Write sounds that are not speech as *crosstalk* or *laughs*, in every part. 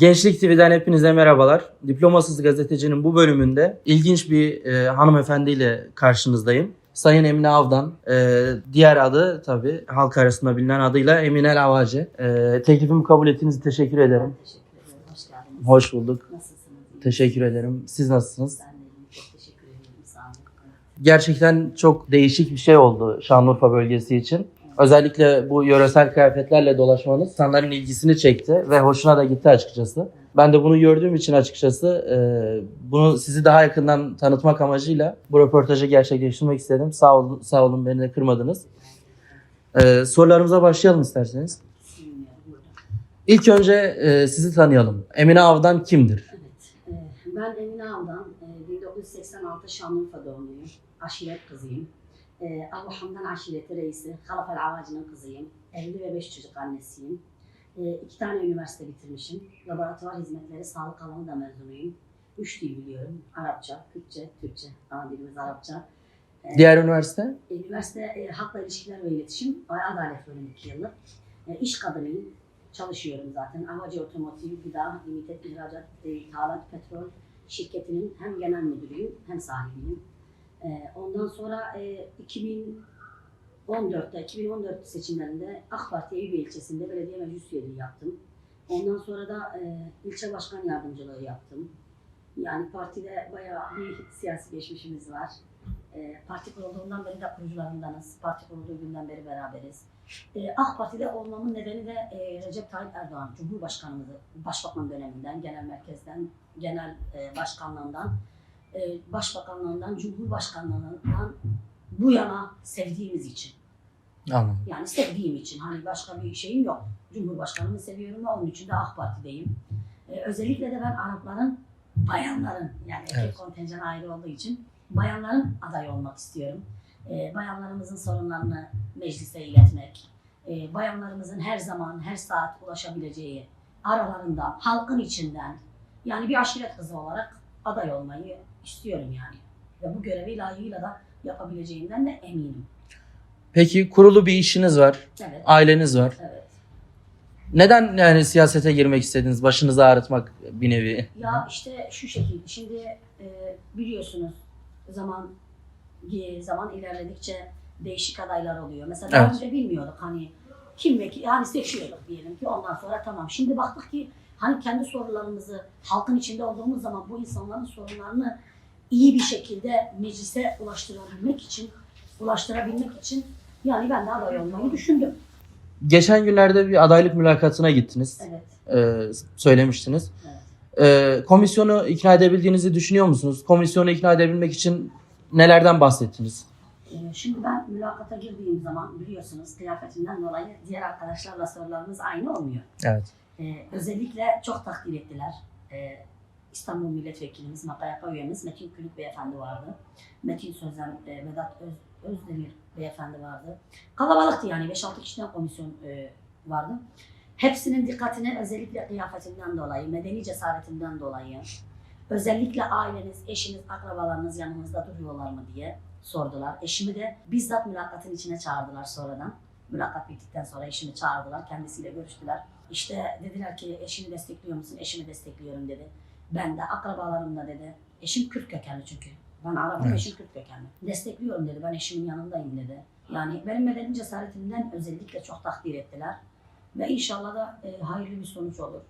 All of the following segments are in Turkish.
Gençlik TV'den hepinize merhabalar. Diplomasız gazetecinin bu bölümünde ilginç bir e, hanımefendiyle karşınızdayım. Sayın Emine Avdan, e, diğer adı tabii halk arasında bilinen adıyla Emine Lavacı. E, teklifimi kabul ettiğiniz teşekkür ederim. Teşekkür ederim. Hoş geldiniz. Hoş bulduk. Nasılsınız? Teşekkür ederim. Siz nasılsınız? Ben de iyiyim. Çok teşekkür ederim. Sağ olun. Gerçekten çok değişik bir şey oldu Şanlıurfa bölgesi için. Özellikle bu yöresel kıyafetlerle dolaşmanız insanların ilgisini çekti ve hoşuna da gitti açıkçası. Ben de bunu gördüğüm için açıkçası e, bunu sizi daha yakından tanıtmak amacıyla bu röportajı gerçekleştirmek istedim. Sağ olun, sağ olun beni de kırmadınız. E, sorularımıza başlayalım isterseniz. İlk önce e, sizi tanıyalım. Emine Avdan kimdir? Evet. e, Ben Emine Avdan. e, 1986 Şanlıurfa doğumluyum. Aşiret kızıyım. E, Allah'ımdan aşireti reisi. Halafel Avacı'nın kızıyım. Evli ve beş çocuk annesiyim. E, iki tane üniversite bitirmişim. Laboratuvar hizmetleri sağlık alanı da mezunuyum. Üç dil biliyorum. Arapça, Kürtçe, Türkçe. Ana dilimiz Arapça. E, Diğer üniversite? Üniversite e, Halkla İlişkiler ve İletişim, Adalet Bölümü 2 yıllık. E, iş kadınıyım, çalışıyorum zaten. Havacı Otomotiv, Gıda, Limited İhracat, e, İthalat, Petrol şirketinin hem genel müdürüyüm hem sahibiyim. E, ondan sonra e, 2014'te, 2014 seçimlerinde AK Parti Eyüp ilçesinde belediye meclis üyeliği yaptım. Ondan sonra da e, ilçe başkan yardımcılığı yaptım. Yani partide bayağı bir siyasi geçmişimiz var. E, parti kurulduğundan beri de kurucularındanız. Parti kurulduğu günden beri beraberiz. E, AK Parti'de olmamın nedeni de e, Recep Tayyip Erdoğan, Cumhurbaşkanımızı, Başbakan döneminden, genel merkezden, genel e, başkanlığından, e, başbakanlığından, Cumhurbaşkanlığından bu yana sevdiğimiz için. Anladım. Yani sevdiğim için. Hani başka bir şeyim yok. Cumhurbaşkanımı seviyorum ve onun için de AK Parti'deyim. Ee, özellikle de ben Arapların, bayanların yani erkek Evet. kontenjanı ayrı olduğu için bayanların aday olmak istiyorum. Ee, bayanlarımızın sorunlarını meclise iletmek, ee, bayanlarımızın her zaman, her saat ulaşabileceği aralarında, halkın içinden yani bir aşiret kızı olarak aday olmayı istiyorum yani. Ve bu görevi layığıyla da yapabileceğimden de eminim. Peki kurulu bir işiniz var, Evet. aileniz var. Evet. Neden yani siyasete girmek istediniz? Başınızı ağrıtmak bir nevi. Ya işte şu şekilde. Şimdi e, biliyorsunuz zaman e, zaman ilerledikçe değişik adaylar oluyor. Mesela daha Evet. önce bilmiyorduk hani kim vekil yani seçiyorduk diyelim ki ondan sonra tamam. Şimdi baktık ki hani kendi sorularımızı halkın içinde olduğumuz zaman bu insanların sorunlarını iyi bir şekilde meclise ulaştırabilmek için ulaştırabilmek için yani ben de aday olmayı düşündüm. Geçen günlerde bir adaylık mülakatına gittiniz. Evet. Ee, söylemiştiniz. Evet. Ee, komisyonu ikna edebildiğinizi düşünüyor musunuz? Komisyonu ikna edebilmek için nelerden bahsettiniz? Ee, Şimdi ben mülakata girdiğim zaman biliyorsunuz kıyafetimden dolayı diğer arkadaşlarla sorularımız aynı olmuyor. Evet. Ee, özellikle çok takdir ettiler. Ee, İstanbul Milletvekilimiz, MAKAYAKA üyemiz Metin Külük Beyefendi vardı. Metin Sözen, e, Vedat Öz, Özdemir Beyefendi vardı. Kalabalıktı yani 5-6 kişiden komisyon e, vardı. Hepsinin dikkatini özellikle kıyafetimden dolayı, medeni cesaretimden dolayı, özellikle aileniz, eşiniz, akrabalarınız yanınızda duruyorlar mı diye sordular. Eşimi de bizzat mülakatın içine çağırdılar sonradan. Mülakat bittikten sonra eşimi çağırdılar, kendisiyle görüştüler. İşte dediler ki eşini destekliyor musun? Eşimi destekliyorum dedi. Ben de akrabalarımla dedi. Eşim Kürt kökenli çünkü. Ben Arap'ım, Evet. eşim Kürt kökenli. Destekliyorum dedi. Ben eşimin yanındayım dedi. Yani benim medeni cesaretimden özellikle çok takdir ettiler. Ve inşallah da e, hayırlı bir sonuç olur.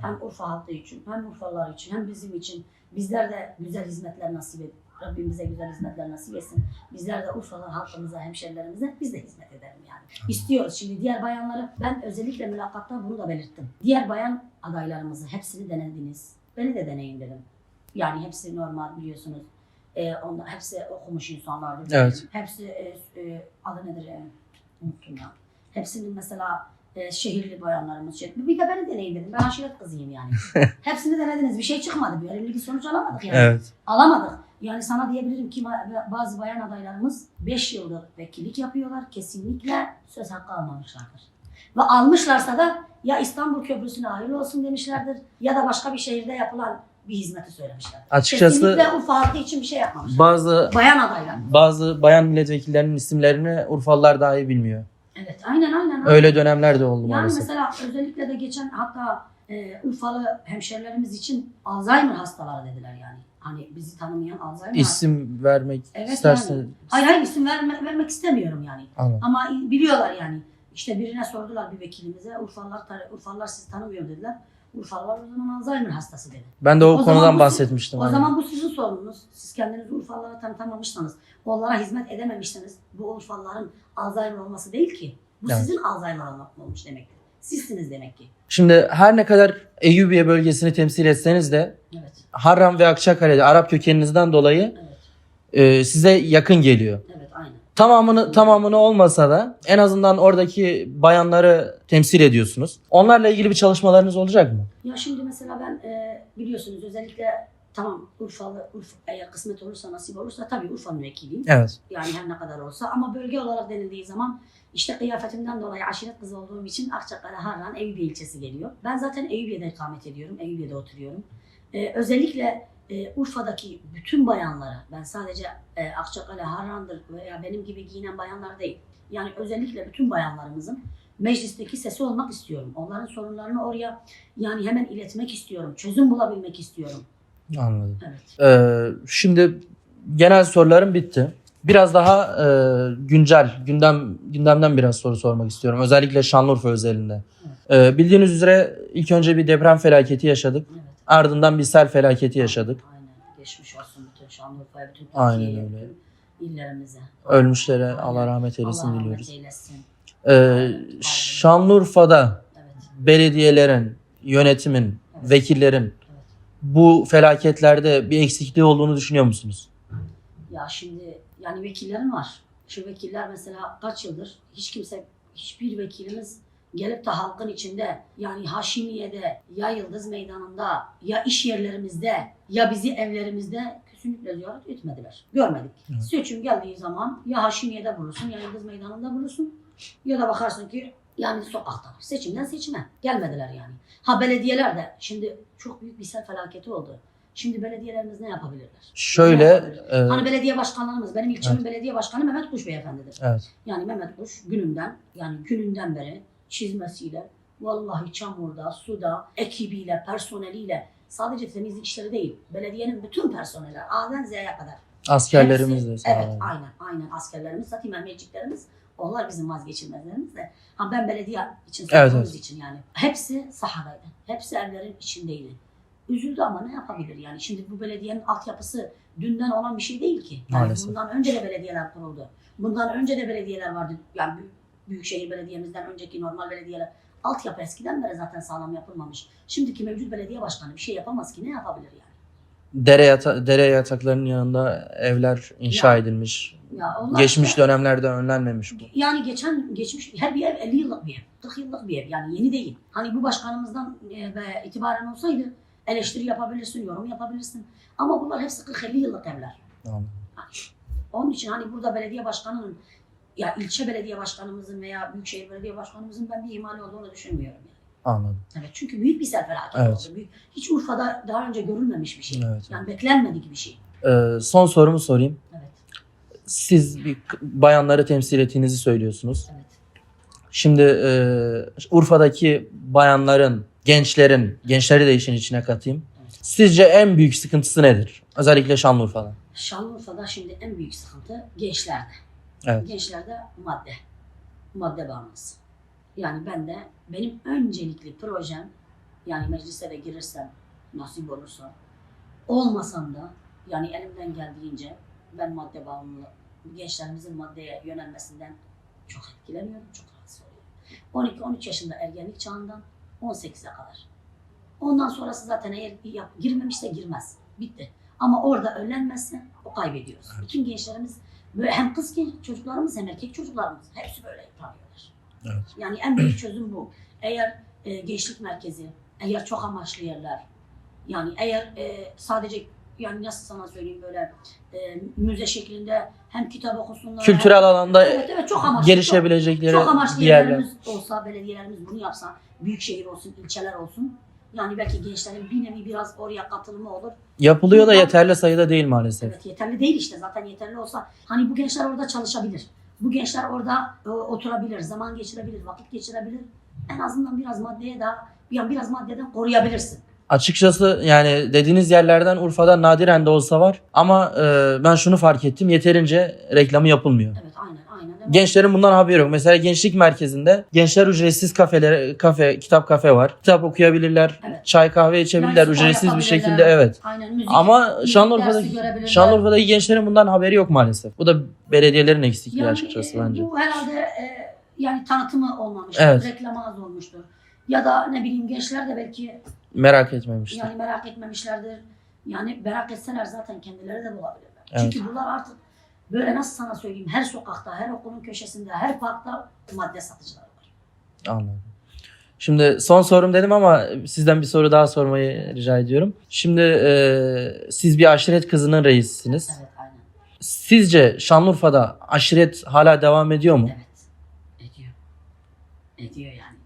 Hem Urfa halkı için, hem Urfalılar için, hem bizim için. Bizler de güzel hizmetler nasip et. Rabbim bize güzel hizmetler nasip etsin. Bizler de Urfalı halkımıza, hemşerilerimize biz de hizmet edelim yani. İstiyoruz. Şimdi diğer bayanları, ben özellikle mülakatta bunu da belirttim. Diğer bayan adaylarımızı hepsini denediniz. Beni de deneyin dedim. Yani hepsi normal biliyorsunuz. Ee, onlar, hepsi okumuş insanlardır. Evet. Hepsi e, e, adı nedir? E, unuttum ya. Hepsinin mesela e, şehirli bayanlarımız şey. Bir de beni deneyin dedim. Ben aşiret kızıyım yani. *laughs* Hepsini denediniz. Bir şey çıkmadı. Bir bir sonuç alamadık yani. Evet. Alamadık. Yani sana diyebilirim ki ba- bazı bayan adaylarımız 5 yıldır vekillik yapıyorlar. Kesinlikle söz hakkı almamışlardır. Ve almışlarsa da ya İstanbul Köprüsü'ne hayırlı olsun demişlerdir ya da başka bir şehirde yapılan bir hizmeti söylemişler. Açıkçası Kesinlikle Urfa için bir şey yapmamışlar. bazı Bayan adaylar. bazı bayan milletvekillerinin isimlerini Urfalılar dahi bilmiyor. Evet aynen aynen. aynen. Öyle dönemler de oldu Yani maalesef. mesela özellikle de geçen hatta e, Urfalı hemşerilerimiz için Alzheimer hastaları dediler yani. Hani bizi tanımayan Alzheimer İsim vermek Evet, istersen. yani. Hayır hayır isim verme- vermek istemiyorum yani. Anladım. Ama biliyorlar yani. İşte birine sordular bir vekilimize. Urfalılar, Urfalılar sizi tanımıyor dediler. Urfalılar o zaman Alzheimer hastası dedi. Ben de o, O konudan bu- bahsetmiştim. O aynen. zaman bu sizin sorununuz. Siz kendinizi Urfalılara tanıtamamışsanız, onlara hizmet edememişseniz bu Urfalıların Alzheimer olması değil ki. Bu Evet. sizin Alzheimer olmuş demektir. Sizsiniz demek ki. Şimdi her ne kadar Eyyubiye bölgesini temsil etseniz de Evet. Harran ve Akçakale'de Arap kökeninizden dolayı Evet. e, size yakın geliyor. Evet. Tamamını tamamını olmasa da en azından oradaki bayanları temsil ediyorsunuz. Onlarla ilgili bir çalışmalarınız olacak mı? Ya şimdi mesela ben e, biliyorsunuz özellikle tamam Urfalı, Urfa, eğer kısmet olursa nasip olursa tabii Urfa'nın vekiliyim. Evet. Yani her ne kadar olsa ama bölge olarak denildiği zaman işte kıyafetimden dolayı aşiret kızı olduğum için Akçakale, Harran, Eyüpiye ilçesi geliyor. Ben zaten Eyüpiye'de ikamet ediyorum. Eyüpiye'de oturuyorum. Ee, özellikle e, Urfa'daki bütün bayanlara, ben sadece e, Akçakale, Harran'dır veya benim gibi giyinen bayanlar değil. Yani özellikle bütün bayanlarımızın meclisteki sesi olmak istiyorum. Onların sorunlarını oraya yani hemen iletmek istiyorum. Çözüm bulabilmek istiyorum. Anladım. Evet. Ee, şimdi genel sorularım bitti. Biraz daha e, güncel, gündem gündemden biraz soru sormak istiyorum. Özellikle Şanlıurfa özelinde. Ee, bildiğiniz üzere ilk önce bir deprem felaketi yaşadık. Evet. Ardından bir sel felaketi yaşadık. Aynen. Geçmiş olsun bütün Şanlıurfa'ya, bütün Aynen Türkiye'ye, öyle. bütün illerimize. Ölmüşlere. Allah rahmet eylesin Allah diliyoruz. rahmet eylesin. Ee, Şanlıurfa'da Evet. belediyelerin, yönetimin, Evet. vekillerin bu felaketlerde bir eksikliği olduğunu düşünüyor musunuz? Ya şimdi yani vekillerin var. Şu vekiller mesela kaç yıldır hiç kimse, hiçbir vekilimiz gelip de halkın içinde yani Haşimiye'de ya Yıldız Meydanı'nda ya iş yerlerimizde ya bizi evlerimizde kesinlikle ziyaret etmediler. Görmedik. Evet. Seçim geldiği zaman ya Haşimiye'de bulursun ya Yıldız Meydanı'nda bulursun ya da bakarsın ki yani sokakta. Seçimden seçime. Gelmediler yani. Ha belediyeler de şimdi çok büyük bir sel felaketi oldu. Şimdi belediyelerimiz ne yapabilirler? Ne Şöyle, yapabilir? e, Hani belediye başkanlarımız, benim ilçemin belediye başkanı Mehmet Kuş beyefendidir. evet, Yani Mehmet Kuş gününden, yani gününden beri çizmesiyle, vallahi çamurda, suda, ekibiyle, personeliyle, sadece temizlik işleri değil, belediyenin bütün personeli, A'dan Z'ye kadar. askerlerimiz de Hepsi- sağ Evet, olun. aynen, aynen askerlerimiz, zaten mermeciklerimiz, onlar bizim vazgeçilmezlerimiz de. Ha ben belediye için Evet, evet. için yani. Hepsi sahadaydı. Hepsi evlerin içindeydi. Üzüldü ama ne yapabilir yani? Şimdi bu belediyenin altyapısı dünden olan bir şey değil ki. Yani Maalesef. bundan önce de belediyeler kuruldu. Bundan önce de belediyeler vardı. Yani büyükşehir belediyemizden önceki normal belediyeler. Altyapı eskiden beri zaten sağlam yapılmamış. Şimdiki mevcut belediye başkanı bir şey yapamaz ki. Ne yapabilir yani? Dere, yata- dere yataklarının yanında evler inşa Ya. edilmiş. Ya onlar Geçmiş işte- dönemlerde önlenmemiş bu. Yani geçen geçmiş her bir ev 50 yıllık bir ev, 40 yıllık bir ev yani yeni değil. Hani bu başkanımızdan e, ve itibaren olsaydı eleştiri yapabilirsin, yorum yapabilirsin. Ama bunlar hepsi 40-50 yıllık evler. Anladım. Onun için hani burada belediye başkanının ya ilçe belediye başkanımızın veya büyükşehir belediye başkanımızın ben bir ihmali olduğunu düşünmüyorum. Yani. Anladım. Evet, çünkü büyük bir sel felaketi Evet. oldu. Büyük- hiç Urfa'da daha önce görülmemiş bir şey. Evet. Yani beklenmedik bir şey. Ee, son sorumu sorayım. Evet, Siz bir bayanları temsil ettiğinizi söylüyorsunuz. evet. Şimdi e, Urfa'daki bayanların, gençlerin, gençleri de işin içine katayım. Sizce en büyük sıkıntısı nedir? Özellikle Şanlıurfa'da. Şanlıurfa'da şimdi en büyük sıkıntı gençlerde. Evet. Gençlerde madde. Madde bağımlısı. Yani ben de benim öncelikli projem yani meclise de girirsem nasip olursa olmasam da yani elimden geldiğince ben madde bağımlı gençlerimizin maddeye yönelmesinden çok etkileniyorum, çok rahatsız oluyorum. 12-13 yaşında ergenlik çağından 18'e kadar. Ondan sonrası zaten eğer yap, girmemişse girmez. Bitti. Ama orada önlenmezse o kaybediyoruz. Bütün gençlerimiz hem kız genç çocuklarımız hem erkek çocuklarımız hepsi böyle yıpranıyorlar. Evet. Yani en büyük çözüm bu. Eğer e, gençlik merkezi, eğer çok amaçlı yerler, yani eğer e, sadece yani nasıl sana söyleyeyim böyle e, müze şeklinde hem kitap okusunlar. Kültürel hem, alanda evet, evet, çok amaçlı. Çok, gelişebileceekleri çok amaçlı yerler. yerlerimiz olsa, belediyelerimiz bunu yapsa, büyük şehir olsun, ilçeler olsun. Yani belki gençlerin bir nevi biraz oraya katılımı olur. Yapılıyor da yeterli sayıda değil maalesef. Evet yeterli değil işte zaten yeterli olsa hani bu gençler orada çalışabilir. Bu gençler orada e, oturabilir, zaman geçirebilir, vakit geçirebilir. En azından biraz maddeye daha yani biraz maddeden koruyabilirsin. Açıkçası yani dediğiniz yerlerden Urfa'da nadiren de olsa var. Ama e, ben şunu fark ettim. Yeterince reklamı yapılmıyor. Evet. Gençlerin bundan haberi yok. Mesela gençlik merkezinde gençler ücretsiz kafeler, kafe, kitap kafe var. Kitap okuyabilirler, Evet. çay kahve içebilirler spor ücretsiz bir şekilde evet. Aynen müzik. Ama müzik Şanlıurfa'daki. Şanlıurfa'daki gençlerin bundan haberi yok maalesef. Bu da belediyelerin eksikliği Yani, açıkçası e, bence. Bu herhalde e, yani tanıtımı olmamış. Evet. Reklamı az olmuştur. Ya da ne bileyim gençler de belki Merak etmemişler. yani merak etmemişlerdir. Yani merak etseler zaten kendileri de bulabilirler. Evet. Çünkü bunlar artık böyle nasıl sana söyleyeyim her sokakta, her okulun köşesinde, her parkta madde satıcılar var. Anladım. Şimdi son sorum dedim ama sizden bir soru daha sormayı rica ediyorum. Şimdi e, siz bir aşiret kızının reisisiniz. Evet aynen. Sizce Şanlıurfa'da aşiret hala devam ediyor mu? Evet. Ediyor. Ediyor yani.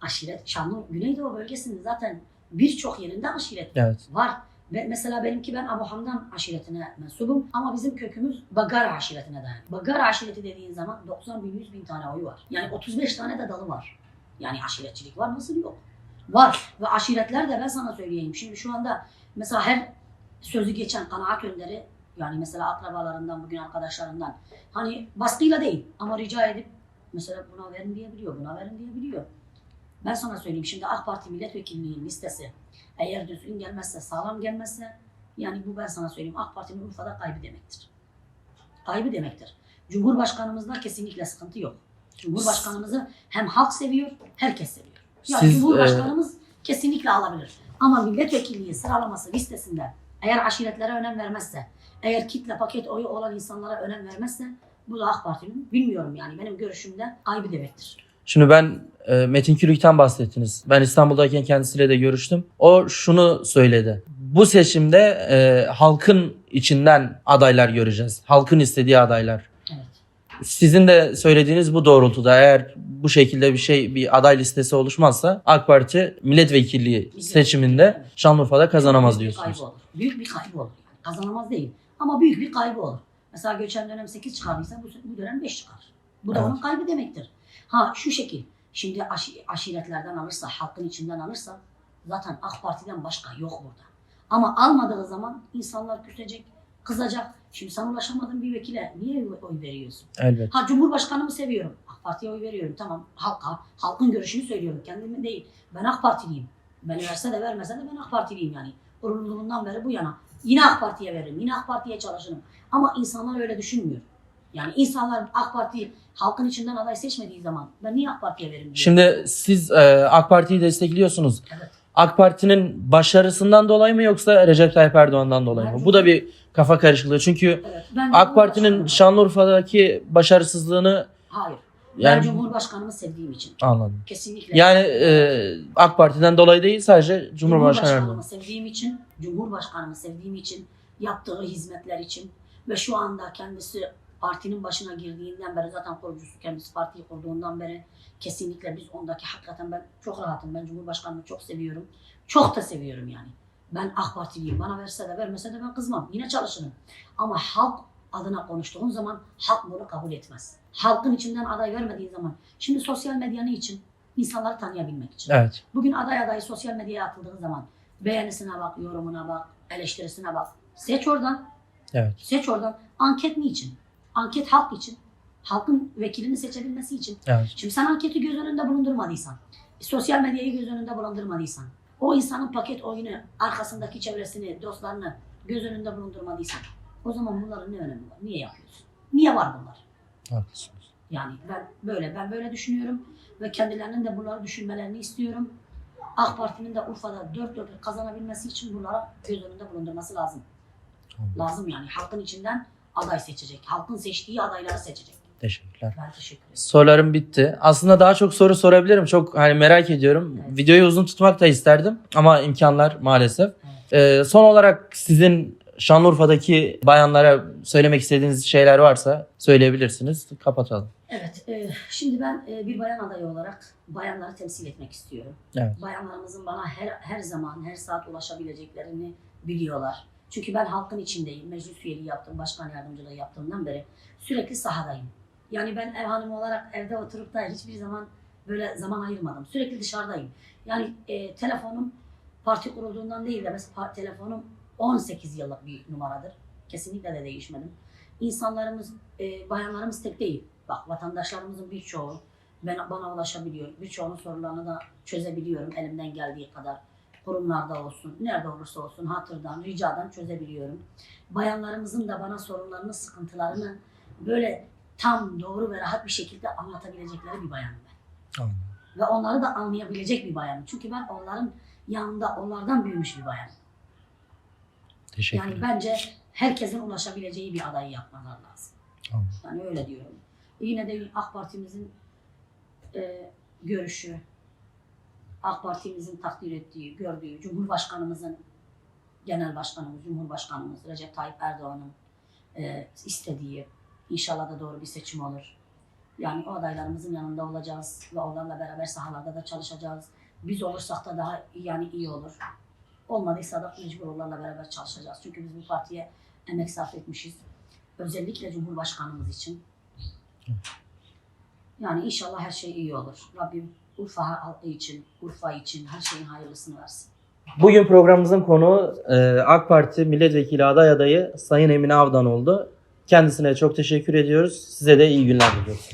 Aşiret, Şanlıurfa, Güneydoğu bölgesinde zaten birçok yerinde aşiret Evet. var. Ve mesela benimki ben Abu Hamdan aşiretine mensubum ama bizim kökümüz Bagara aşiretine dayanıyor. Bagara aşireti dediğin zaman 90 bin 100 bin tane oyu var. Yani 35 tane de dalı var. Yani aşiretçilik var nasıl yok? Var ve aşiretler de ben sana söyleyeyim. Şimdi şu anda mesela her sözü geçen kanaat önderi yani mesela akrabalarından bugün arkadaşlarından hani baskıyla değil ama rica edip mesela buna verin diyebiliyor, buna verin diyebiliyor. Ben sana söyleyeyim şimdi AK Parti milletvekilliğinin listesi eğer düzgün gelmezse, sağlam gelmezse yani bu ben sana söyleyeyim AK Parti'nin Urfa'da kaybı demektir. Kaybı demektir. Cumhurbaşkanımızda kesinlikle sıkıntı yok. Cumhurbaşkanımızı hem halk seviyor, herkes seviyor. Ya Siz, Cumhurbaşkanımız kesinlikle alabilir. Ama milletvekilliği sıralaması listesinde eğer aşiretlere önem vermezse, eğer kitle paket oyu olan insanlara önem vermezse bu da AK Parti'nin bilmiyorum yani benim görüşümde kaybı demektir. Şimdi ben e, Metin Külük'ten bahsettiniz. Ben İstanbul'dayken kendisiyle de görüştüm. O şunu söyledi. Bu seçimde e, halkın içinden adaylar göreceğiz. Halkın istediği adaylar. Evet. Sizin de söylediğiniz bu doğrultuda eğer bu şekilde bir şey bir aday listesi oluşmazsa AK Parti milletvekilliği seçiminde. Şanlıurfa'da kazanamaz büyük diyorsunuz. kaybı olur. Büyük bir kaybı olur. Kazanamaz değil. Ama büyük bir kaybı olur. Mesela geçen dönem 8 çıkardıysa bu, bu dönem 5 çıkar. Bu da Evet. onun kaybı demektir. Ha şu şekil. Şimdi aşi- aşiretlerden alırsa, halkın içinden alırsa zaten AK Parti'den başka yok burada. Ama almadığı zaman insanlar küsecek, kızacak. Şimdi sen ulaşamadığın bir vekile niye oy veriyorsun? Elbet. Ha Cumhurbaşkanımı seviyorum. AK Parti'ye oy veriyorum. Tamam halka, halkın görüşünü söylüyorum. Kendimi değil. Ben AK Partiliyim. Beni verse de vermese de ben AK Partiliyim yani. Kurulduğundan beri bu yana. Yine AK Parti'ye veririm. Yine AK Parti'ye çalışırım. Ama insanlar öyle düşünmüyor. Yani insanlar AK Parti halkın içinden aday seçmediği zaman ben niye AK Parti'ye veririm diyor. Şimdi siz e, AK Parti'yi destekliyorsunuz. Evet. AK Parti'nin başarısından dolayı mı yoksa Recep Tayyip Erdoğan'dan dolayı mı? Bu da bir kafa karışıklığı. Çünkü Evet, ben AK Parti'nin Şanlıurfa'daki başarısızlığını Hayır. Ben yani Cumhurbaşkanımı sevdiğim için. anladım. Kesinlikle. Yani e, AK Parti'den dolayı değil sadece Cumhurbaşkanı Erdoğan. Cumhurbaşkanımı sevdiğim için, Cumhurbaşkanımı sevdiğim için, yaptığı hizmetler için ve şu anda kendisi partinin başına girdiğinden beri zaten kurucusu kendisi partiyi kurduğundan beri kesinlikle biz ondaki hakikaten ben çok rahatım. Ben Cumhurbaşkanımı çok seviyorum. Çok da seviyorum yani. Ben AK Partiliyim. Bana verse de vermese de ben kızmam. Yine çalışırım. Ama halk adına konuştuğun zaman halk bunu kabul etmez. Halkın içinden aday vermediğin zaman. Şimdi sosyal medya ne için? İnsanları tanıyabilmek için. Evet. Bugün aday adayı sosyal medyaya atıldığı zaman beğenisine bak, yorumuna bak, eleştirisine bak. Seç oradan. Evet. Seç oradan. Anket niçin? Anket halk için. Halkın vekilini seçebilmesi için. Evet. Şimdi sen anketi göz önünde bulundurmadıysan, sosyal medyayı göz önünde bulundurmadıysan, o insanın paket oyunu, arkasındaki çevresini, dostlarını göz önünde bulundurmadıysan, o zaman bunların ne önemi var? Niye yapıyorsun? Niye var bunlar? Haklısınız. Yani ben böyle ben böyle düşünüyorum ve kendilerinin de bunları düşünmelerini istiyorum. AK Parti'nin de Urfa'da dört dörtlük kazanabilmesi için bunlara göz önünde bulundurması lazım. Anladım. Lazım yani halkın içinden aday seçecek. Halkın seçtiği adayları seçecek. Teşekkürler. Ben teşekkür ederim. Sorularım bitti. Aslında daha çok soru sorabilirim. Çok hani merak ediyorum. Evet. Videoyu uzun tutmak da isterdim ama imkanlar maalesef. Ee, son olarak sizin Şanlıurfa'daki bayanlara söylemek istediğiniz şeyler varsa söyleyebilirsiniz. Kapatalım. Evet, e, şimdi ben e, bir bayan adayı olarak bayanları temsil etmek istiyorum. Evet. Bayanlarımızın bana her her zaman, her saat ulaşabileceklerini biliyorlar. Çünkü ben halkın içindeyim. Meclis üyeliği yaptım, başkan yardımcılığı yaptığımdan beri sürekli sahadayım. Yani ben ev hanımı olarak evde oturup da hiçbir zaman böyle zaman ayırmadım. Sürekli dışarıdayım. Yani e, telefonum parti kurulduğundan değil de mesela telefonum 18 yıllık bir numaradır. Kesinlikle de değişmedim. İnsanlarımız, e, bayanlarımız tek değil. Bak vatandaşlarımızın birçoğu ben, bana ulaşabiliyor. Birçoğunun sorularını da çözebiliyorum elimden geldiği kadar. Kurumlarda olsun, nerede olursa olsun hatırdan, ricadan çözebiliyorum. Bayanlarımızın da bana sorunlarını, sıkıntılarını böyle tam doğru ve rahat bir şekilde anlatabilecekleri bir bayanım ben. Anladım. Ve onları da anlayabilecek bir bayanım. Çünkü ben onların yanında, onlardan büyümüş bir bayanım. Teşekkür Yani bence herkesin ulaşabileceği bir adayı yapmalar lazım. Anladım. Yani öyle diyorum. Yine de AK Parti'mizin e, görüşü, AK Parti'mizin takdir ettiği, gördüğü, Cumhurbaşkanımızın, Genel Başkanımız, Cumhurbaşkanımız Recep Tayyip Erdoğan'ın e, istediği, inşallah da doğru bir seçim olur. Yani o adaylarımızın yanında olacağız ve onlarla beraber sahalarda da çalışacağız. Biz olursak da daha yani iyi olur. Olmadıysa da mecbur onlarla beraber çalışacağız. Çünkü biz bu partiye emek sarf etmişiz. Özellikle Cumhurbaşkanımız için. Yani inşallah her şey iyi olur. Rabbim Urfa için, Urfa için her şeyin hayırlısını versin. Bugün programımızın konuğu e, AK Parti milletvekili aday adayı Sayın Emine Avdan oldu. Kendisine çok teşekkür ediyoruz. Size de iyi günler diliyoruz.